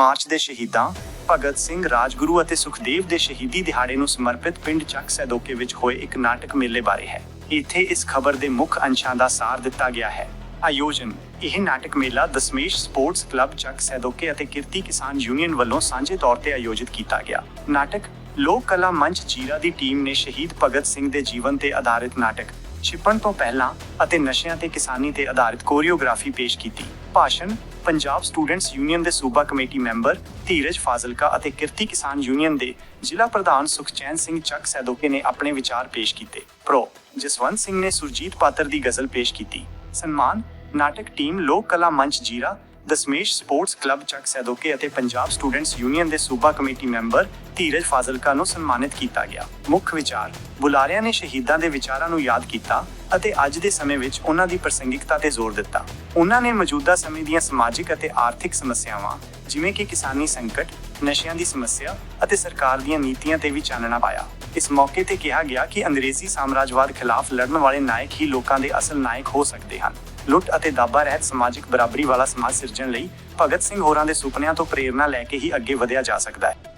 March ਦੇ ਸ਼ਹੀਦਾਂ ਭਗਤ ਸਿੰਘ ਰਾਜਗੁਰੂ ਅਤੇ ਸੁਖਦੇਵ ਦੇ ਸ਼ਹੀਦੀ ਦਿਹਾੜੇ ਨੂੰ ਸਮਰਪਿਤ ਪਿੰਡ ਚੱਕ ਸੈਦੋਕੇ ਵਿੱਚ ਹੋਏ ਇੱਕ ਨਾਟਕ ਮੇਲੇ ਬਾਰੇ ਹੈ। ਇੱਥੇ ਇਸ ਖਬਰ ਦੇ ਮੁੱਖ ਅੰਸ਼ਾਂ ਦਾ ਸਾਰ ਦਿੱਤਾ ਗਿਆ ਹੈ। ਆਯੋਜਨ, ਇਹ ਨਾਟਕ ਮੇਲਾ ਦਸਮੇਸ਼ ਸਪੋਰਟਸ ਕਲੱਬ ਚੱਕ ਸੈਦੋਕੇ ਅਤੇ ਕਿਰਤੀ ਕਿਸਾਨ ਯੂਨੀਅਨ ਵੱਲੋਂ ਸਾਂਝੇ ਤੌਰ ਤੇ ਆਯੋਜਿਤ ਕੀਤਾ ਗਿਆ। ਨਾਟਕ, ਲੋਕ ਕਲਾ ਮੰਚ ਜੀਰਾ ਦੀ ਟੀਮ ਨੇ ਸ਼ਹੀਦ ਭਗਤ ਸਿੰਘ ਦੇ ਜੀਵਨ ਤੇ ਆਧਾਰਿਤ ਨਾਟਕ ਛਿਪਣ ਤੋਂ ਪਹਿਲਾਂ ਅਤੇ ਨਸ਼ਿਆਂ ਤੇ ਕਿਸਾਨੀ ਤੇ ਆਧਾਰਿਤ ਕੋਰੀਓਗ੍ਰਾਫੀ ਪੇਸ਼ ਕੀਤੀ। ਭਾਸ਼ਣ, ਪੰਜਾਬ ਸਟੂਡੈਂਟਸ ਯੂਨੀਅਨ ਦੇ ਸੂਬਾ ਕਮੇਟੀ ਮੈਂਬਰ ਧੀਰਜ ਫਾਜ਼ਿਲਕਾ ਅਤੇ ਕਿਰਤੀ ਕਿਸਾਨ ਯੂਨੀਅਨ ਦੇ ਜ਼ਿਲ੍ਹਾ ਪ੍ਰਧਾਨ ਸੁਖਚੈਨ ਸਿੰਘ ਚੱਕ ਸੈਦੋਕੇ ਨੇ ਆਪਣੇ ਵਿਚਾਰ ਪੇਸ਼ ਕੀਤੇ। ਪ੍ਰੋ. ਜਸਵੰਤ ਸਿੰਘ ਨੇ ਸੁਰਜੀਤ ਪਾਤਰ ਦੀ ਗਜ਼ਲ ਪੇਸ਼ ਕੀਤੀ। ਸਨਮਾਨ, ਨਾਟਕ ਟੀਮ ਲੋਕ ਕਲਾ ਮੰਚ ਜੀਰਾ, ਦਸਮੇਸ਼ ਸਪੋਰਟਸ ਕਲੱਬ ਚੱਕ ਸੈਦੋਕੇ ਅਤੇ ਪੰਜਾਬ ਸਟੂਡੈਂਟਸ ਯੂਨੀਅਨ ਦੇ ਸੂਬਾ ਕਮੇਟੀ ਮੈਂਬਰ ਧੀਰਜ ਫਾਜ਼ਿਲਕਾ ਨੂੰ ਸਨਮਾਨਿਤ ਕੀਤਾ ਗਿਆ। ਮੁੱਖ ਵਿਚਾਰ ਬੁਲਾਰਿਆਂ ਨੇ ਸ਼ਹੀਦਾਂ ਦੇ ਵਿਚਾਰਾਂ ਨੂੰ ਯਾਦ ਕੀਤਾ ਅਤੇ ਅੱਜ ਦੇ ਸਮੇਂ ਵਿੱਚ ਉਹਨਾਂ ਦੀ ਪ੍ਰਸੰਗਿਕਤਾ ਤੇ ਜ਼ੋਰ ਦਿੱਤਾ। ਉਹਨਾਂ ਨੇ ਮੌਜੂਦਾ ਸਮੇਂ ਦੀਆਂ ਸਮਾਜਿਕ ਅਤੇ ਆਰਥਿਕ ਸਮੱਸਿਆਵਾਂ, ਜਿਵੇਂ ਕਿ ਕਿਸਾਨੀ ਸੰਕਟ, ਨਸ਼ਿਆਂ ਦੀ ਸਮੱਸਿਆ ਅਤੇ ਸਰਕਾਰ ਦੀਆਂ ਨੀਤੀਆਂ ਤੇ ਵੀ ਚਾਨਣਾ ਪਾਇਆ। ਇਸ ਮੌਕੇ ਤੇ ਕਿਹਾ ਗਿਆ ਕਿ ਅੰਗਰੇਜ਼ੀ ਸਾਮਰਾਜਵਾਦ ਖਿਲਾਫ ਲੜਨ ਵਾਲੇ ਨਾਇਕ ਹੀ ਲੋਕਾਂ ਦੇ ਅਸਲ ਨਾਇਕ ਹੋ ਸਕਦੇ ਹਨ। ਲੁੱਟ ਅਤੇ ਦਾਬਾ ਰਹਿਤ ਸਮਾਜਿਕ ਬਰਾਬਰੀ ਵਾਲਾ ਸਮਾਜ ਸਿਰਜਣ ਲਈ ਭਗਤ ਸਿੰਘ ਹੋਰਾਂ ਦੇ ਸੁਪਨਿਆਂ ਤੋਂ ਪ੍ਰੇਰਣਾ ਲੈ ਕੇ ਹੀ ਅੱਗੇ ਵਧਿਆ ਜਾ ਸਕਦਾ ਹੈ।